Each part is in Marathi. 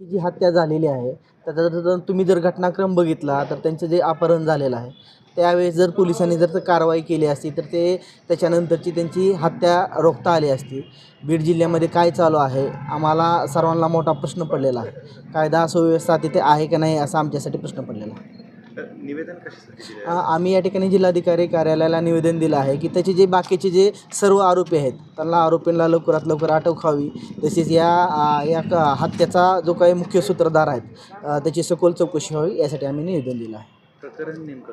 ही जी हत्या झालेली आहे तर त्याचा तुम्ही जर घटनाक्रम बघितला तर त्यांचं जे अपहरण झालेलं आहे त्यावेळेस जर पोलिसांनी जर कारवाई केली असती तर ते त्याच्यानंतरची त्यांची हत्या रोखता आली असती. बीड जिल्ह्यामध्ये काय चालू आहे? आम्हाला सर्वांना मोठा प्रश्न पडलेला आहे. कायदा सुव्यवस्था तिथे आहे का नाही असा आमच्यासाठी प्रश्न पडलेला आहे. निवेदन कशासाठी आम्ही या ठिकाणी जिल्हाधिकारी कार्यालयाला निवेदन दिलं आहे की त्याचे जे बाकीचे जे सर्व आरोपी आहेत त्यांना आरोपींना लवकरात लवकर अटक व्हावी. तसेच या या हत्येचा जो काही मुख्य सूत्रधार आहेत त्याची सखोल चौकशी व्हावी यासाठी आम्ही निवेदन दिलं आहे. प्रकरण नेमकं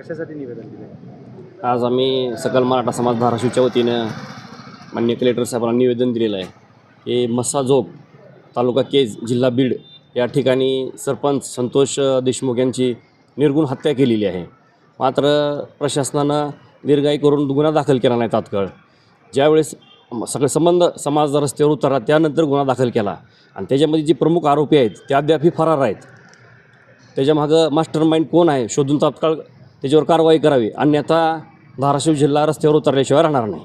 कशासाठी निवेदन दिले? आज आम्ही सकल मराठा समाज धाराशिवच्या वतीनं मान्य कलेक्टर साहेबांना निवेदन दिलेलं आहे की मस्साजोग तालुका केज जिल्हा बीड या ठिकाणी सरपंच संतोष देशमुख यांची निर्गुण हत्या केलेली आहे. मात्र प्रशासनानं दीर्घाई करून गुन्हा दाखल केला नाही तात्काळ. ज्यावेळेस सगळे संबंध समाज रस्त्यावर उतरला त्यानंतर गुन्हा दाखल केला. आणि त्याच्यामध्ये जी प्रमुख आरोपी आहेत ते अद्यापही फरार आहेत. त्याच्यामागं मास्टर माइंड कोण आहे शोधून तात्काळ त्याच्यावर कारवाई करावी. अन्यथा धाराशिव जिल्हा रस्त्यावर उतरल्याशिवाय राहणार नाही.